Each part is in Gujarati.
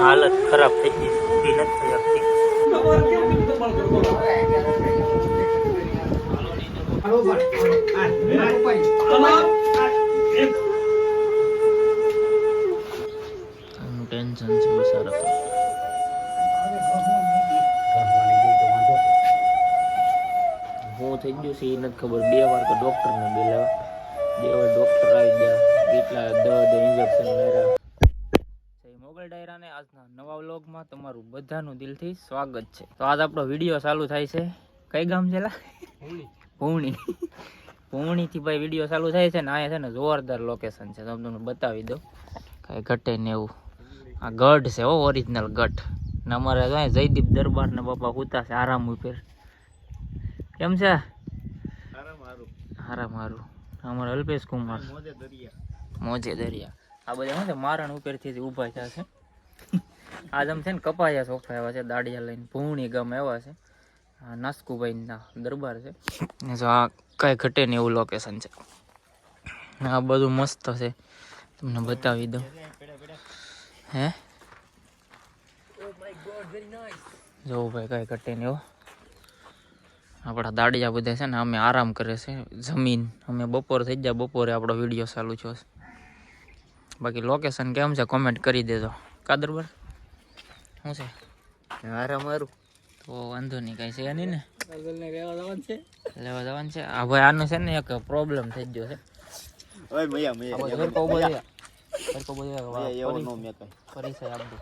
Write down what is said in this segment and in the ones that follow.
હાલત ખરાબ થઈ ગઈ ઊભી નથી થઈ ટેન્શન છે સારા હું થઈ ગયું છે એ નથી ખબર. બે વાર તો ડૉક્ટરને બોલાવ્યા. બે વાર ડૉક્ટર આવી ગયા. કેટલા દર્દ ઇન્જેક્શન માર્યા. આજના નવા વ્લોગમાં તમારું બધાનું દિલથી સ્વાગત છે. તો આજ આપણો વીડિયો ચાલુ થાય છે. કઈ ગામ છે પૂર્ણી પૂર્ણીથી ભાઈ વીડિયો ચાલુ થાય છે ને અહીંયા છે ને જોરદાર લોકેશન છે. તમને બતાવી દઉં. કાંઈ ઘટે ને એવું. આ ગઢ છે હો ઓરિજિનલ ગઢ. ને અમારે તો જયદીપ દરબાર ને બાપા કૂતા છે આરામ ઉપર. કેમ છે? આરામ મારું અમારે અલ્પેશ કુમાર. મોજે દરિયા. મોજે દરિયા. આ બધા શું છે? મારણ ઉપરથી ઊભા થયા છે. આજ આમ છે ને કપાયા ચોખા આવ્યા છે, દાડિયા લઈને ભૂણી ગામ આવ્યા છે. આ નાસ્કુભાઈના દરબાર છે. જો આ કાંઈ ઘટે ને એવું લોકેશન છે. આ બધું મસ્ત છે. તમને બતાવી દઉં. હે? જો ભાઈ કાંઈ ઘટે ને એવું આપણા દાડિયા બધા છે ને અમે આરામ કરે છે. જમીન, અમે બપોર થઈ જાય બપોરે આપણો વીડિયો ચાલુ છે. બાકી લોકેશન કેમ છે? કોમેન્ટ કરી દેજો. કાદરબર શું છે? આરામ મારું તો વાંધો નહીં કઈ છે નહીં ને? લેવા જવાનું છે. આ ભાઈ આનું છે ને એક પ્રોબ્લેમ થઈ ગયો છે. ઓય મયા મયા હરખો બોલ્યા. હરખો બોલ્યા કે એવો નો મે કઈ પરિચય આપજો.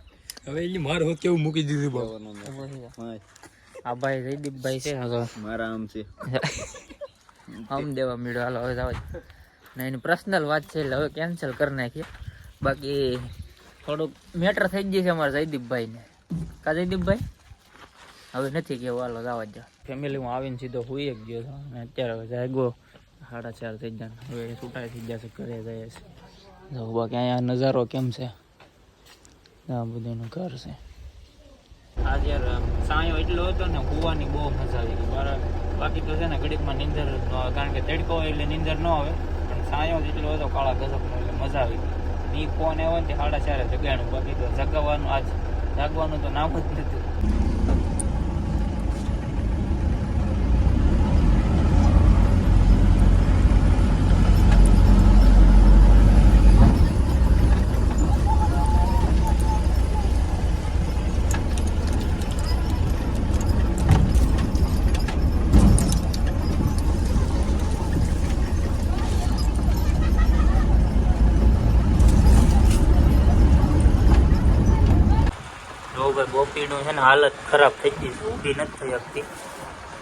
હવે એની માર હોત કેવું મૂકી દીધું. ઓય. આ ભાઈ જયદીપભાઈ છે આગળ મારા આમ છે. આમ દેવા મીડો. હાલો હવે જાવ નહીં એની પર્સનલ વાત છે એટલે હવે કેન્સલ કરી નાખીએ. બાકી થોડુંક મેટર થઈ ગઈ છે અમારા જયદીપભાઈને. કા જયદીપભાઈ? હવે નથી કેવું. હાલો જવા જ હું આવીને સીધો હોઈ જ ગયો હતો. અને અત્યારે હવે જાગો સાડા ચાર થઈ ગયા હવે છૂટાઈ થઈ ગયા છે, ઘરે જાય છે. જો બાકી અહીંયા નજારો કેમ છે? આ બધુંનું ઘર છે. આજે સાયો એટલો હતો ને કૂવાની બહુ મજા આવી ગઈ. મારા બાકી તો છે ને, ઘડીકમાં નીંદર કારણ કે તડકો એટલે નીંદર ન આવે. પણ સાયો જ એટલો હતો, કાળા ગજબનો એટલે મજા આવી ગઈ. ઈ ફોન આવ્યો ને સાડા ચારે જગાડ્યું બાકી તો જગાવવાનું આજ, જાગવાનું તો નામ જ નથી જો ગોપીનું છે ને હાલત ખરાબ થઈ ગઈ ઊભી નથી થઈ શકતી.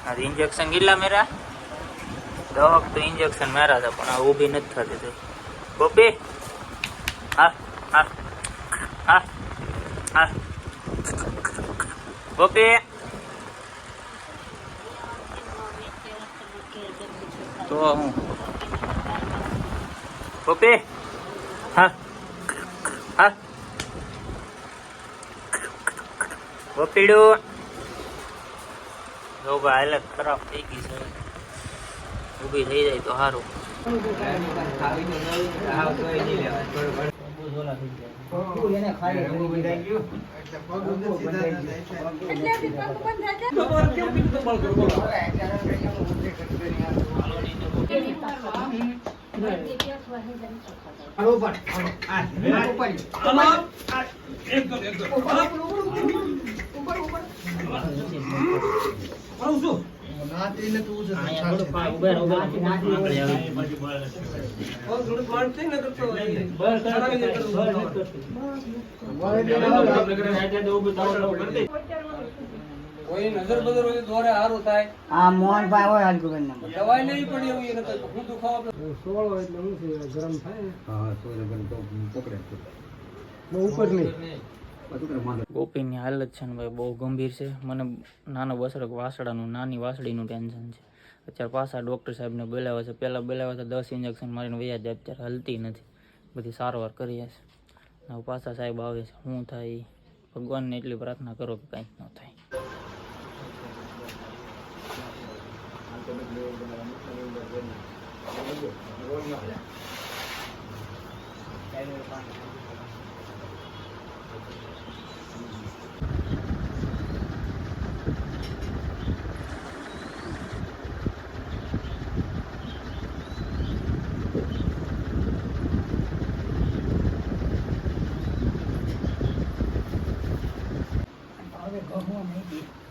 આ ઇન્જેક્શન કેટલા મેરા દવાક તો ઇન્જેક્શન મારા હતા, પણ આ ઊભી નથી થતી થઈ. ગોપી? હા હા હા હા. ગોપી? તો હું? ગોપી? હા હા. વપીડું જો હાલત ખરાબ થઈ ગઈ છે ઊભી થઈ જાય તો સારું કોઈ નજર બજર હોય દોરે સારું થાય. આ મોહનભાઈ હોય આજુબાજુ નંબર. દવાઈ લેવી પડી એવું એને તો હું દુખાવો સોળો એટલે હું ગરમ થાય હા તો ગરમ તો પકડે. બહુ ઉપર નહીં. ગોપીની હાલત છે ને ભાઈ બહુ ગંભીર છે. મને નાનો બસરક વાસડાનું, નાની વાસડીનું ટેન્શન છે. અત્યારે પાછા ડૉક્ટર સાહેબને બોલાવ્યા છે. પહેલાં બોલાવ્યા હતા દસ ઇન્જેક્શન મારીને વૈયા જાય, અત્યારે હલતી નથી. બધી સારવાર કરીએ હશે. હવે પાછા સાહેબ આવે છે. શું થાય. ભગવાનને એટલી પ્રાર્થના કરો કે કંઈક ન થાય.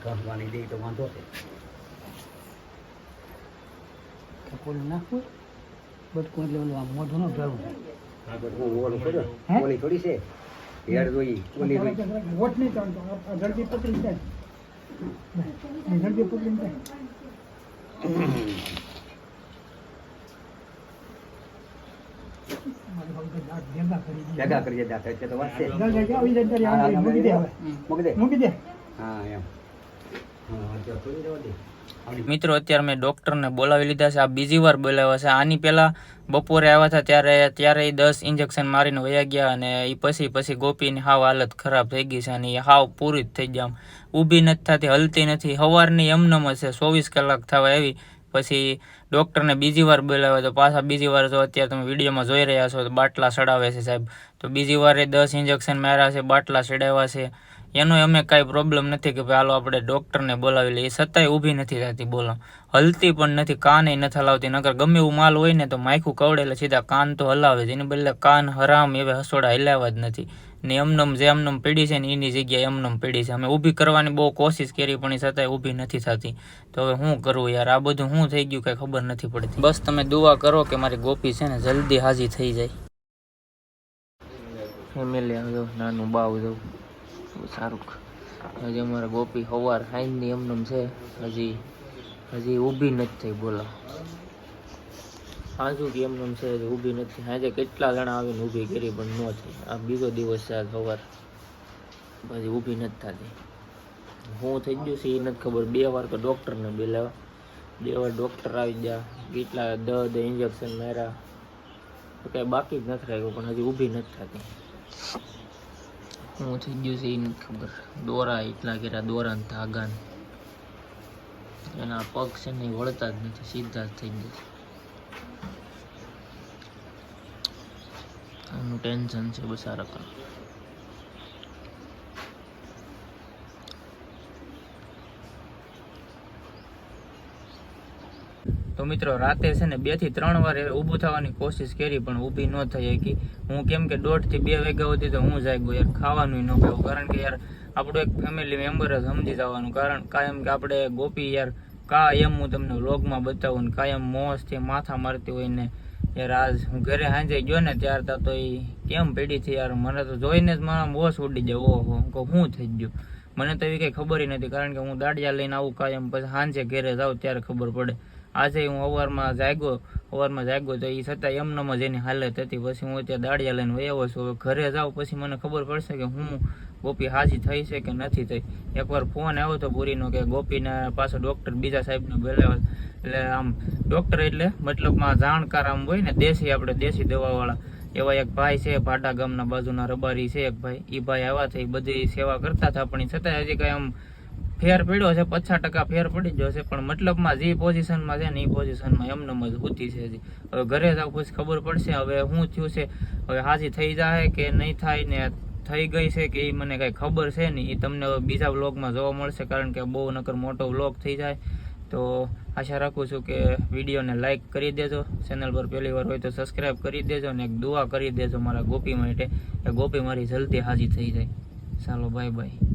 ગમવાની દે તો વાંધો છે. કપૂર નાખવું બટકું એટલે ઓલું આમ મોઢું નું ભરવું થોડી છે. હેડ જોઈ ઓલી જોઈ. વોટ નહીં ચાલતો આ જલ્દી પકડી જાય. જલ્દી પકડી જાય. ભેગા કરી દે છે તો વાત મૂકી દે મૂકી દે. હા એમ. હા થોડી રહેવા દે. મિત્રો, અત્યારે મેં ડૉક્ટરને બોલાવી લીધા છે. આ બીજી વાર બોલાવ્યા છે. આની પહેલાં બપોરે આવ્યા હતા ત્યારે ત્યારે એ દસ ઇન્જેક્શન મારીને વયા ગયા અને એ પછી પછી ગોપીની હાવ હાલત ખરાબ થઈ ગઈ છે અને એ હાવ પૂરી જ થઈ ગયા. આમ ઊભી નથી થતી, હલતી નથી. સવારની એમનેમ છે. ચોવીસ કલાક થવા એવી પછી ડૉક્ટરને બીજી વાર બોલાવ્યા તો પાછા બીજી વાર જો અત્યારે તમે વિડીયોમાં જોઈ રહ્યા છો તો બાટલા ચડાવે છે સાહેબ. તો બીજી વાર એ દસ ઇન્જેક્શન માર્યા છે, બાટલા ચડાવ્યા છે. એનો અમે કાંઈ પ્રોબ્લેમ નથી કે ભાઈ, હાલો આપણે ડૉક્ટરને બોલાવી લઈએ. છતાંય ઊભી નથી થતી બોલો. હલતી પણ નથી, કાને નથી હલાવતી. નકર ગમે એવું માલ હોય ને તો માયખું કવડે એટલે સીધા કાન તો હલાવે છે એને બદલે કાન હરામ એવા હસોડા હલાવ્યા જ નથી. ને એમનમ જે એમનમ પીડી છે ને એની જગ્યાએ એમનમ પીડી છે. અમે ઊભી કરવાની બહુ કોશિશ કરી, પણ એ છતાંય ઊભી નથી થતી. તો હવે શું કરવું યાર? આ બધું શું થઈ ગયું કાંઈ ખબર નથી પડતી. બસ તમે દુઆ કરો કે મારી ગોપી છે ને જલ્દી હાજી થઈ જાય. ફેમિલી આવ્યો નાનું બાવ જવું સારું હજી અમારે ગોપી સવાર હાઈનની એમનેમ છે. હજી હજી ઊભી નથી થઈ, બોલો. સાંજુ કે એમનેમ છે, હજી ઊભી નથી આજે કેટલા જણા આવીને ઊભી કરી, પણ ન થઈ. આ બીજો દિવસ છે આજ સવાર પછી ઊભી નથી થતી. હું થઈ ગયું છે એ નથી ખબર. બે વાર તો ડૉક્ટરને બોલાવ્યા. બે વાર ડૉક્ટર આવી ગયા. કેટલા દર્દ ઇન્જેક્શન માર્યા. તો કાંઈ બાકી જ નથી રાખ્યું, પણ હજી ઊભી નથી થતી. હું થઈ ગયું છે એ નથી ખબર, દોરા એટલા કર્યા દોરા ને ધાગા એના પગ છે ને વળતા જ નથી, સીધા જ થઈ ગયા છે. એનું ટેન્શન છે બસ આ મિત્રો, રાતે છે ને બેથી ત્રણ વાર ઊભું થવાની કોશિશ કરી, પણ ઊભી ન થઈ શકી. હું કેમ કે દોઢથી બે વાગ્યા સુધી તો હું જાગ્યો યાર, ખાવાનું ન ખાવું. કારણ કે યાર, આપણું એક ફેમિલી મેમ્બર જ સમજી જવાનું. કારણ, કાયમ કે આપણે ગોપી યાર કા એમ હું તમને વ્લોગમાં બતાવું ને કાયમ મોસથી માથા મારતી હોય ને. યાર, આજ હું ઘરે સાંજે ગયો ને ત્યાર તા તો એ કેમ પેઢી છે યાર? મને તો જોઈને જ મારા મોસ ઉડી જાય. ઓહો કહું શું થઈ ગયું? મને તો એવી કંઈ ખબર નથી. કારણ કે હું દાડિયા લઈને આવું કાયમ, પછી સાંજે ઘરે જાઉં ત્યારે ખબર પડે. આજે હું અવારમાં જાગ્યો અવારમાં જાગ્યો તો એ છતાં એમનામાં જ એની હાલત હતી. પછી હું ત્યાં દાડિયા લઈને વયો છું. હવે ઘરે જાઉં પછી મને ખબર પડશે કે હું ગોપી હાજી થઈ છે કે નથી થઈ. એકવાર ફોન આવ્યો તો પૂરીનો કે ગોપીને પાછો ડૉક્ટર બીજા સાહેબને બોલાવ્યા. એટલે આમ ડૉક્ટર એટલે મતલબમાં જાણકાર આમ હોય ને, દેશી આપણે દેશી દવાવાળા. એવા એક ભાઈ છે ભાટા ગામના બાજુના રબારી છે એક ભાઈ. એ ભાઈ આવ્યા છે એ બધી સેવા કરતા હતા, પણ છતાં હજી કંઈ આમ ફેર પડ્યો છે, પચાસ ટકા ફેર પડી ગયો છે, પણ મતલબમાં જે પોઝિશનમાં છે ને એ પોઝિશનમાં એમને જ ઉતી છે હજી. હવે ઘરે જાવ પછી ખબર પડશે, હવે શું થયું છે, હવે હાજી થઈ જાય કે નહીં થાય ને થઈ ગઈ છે કે એ મને કાંઈ ખબર છે નહીં, એ તમને બીજા વ્લોગમાં જોવા મળશે, કારણ કે બહુ નકર મોટો વ્લોગ થઈ જાય. તો આશા રાખું છું કે વિડીયોને લાઇક કરી દેજો, ચેનલ પર પહેલી વાર હોય તો સબસ્ક્રાઈબ કરી દેજો અને એક દુઆ કરી દેજો મારા ગોપી માટે, કે ગોપી મારી જલ્દી હાજી થઈ જાય. ચાલો બાય બાય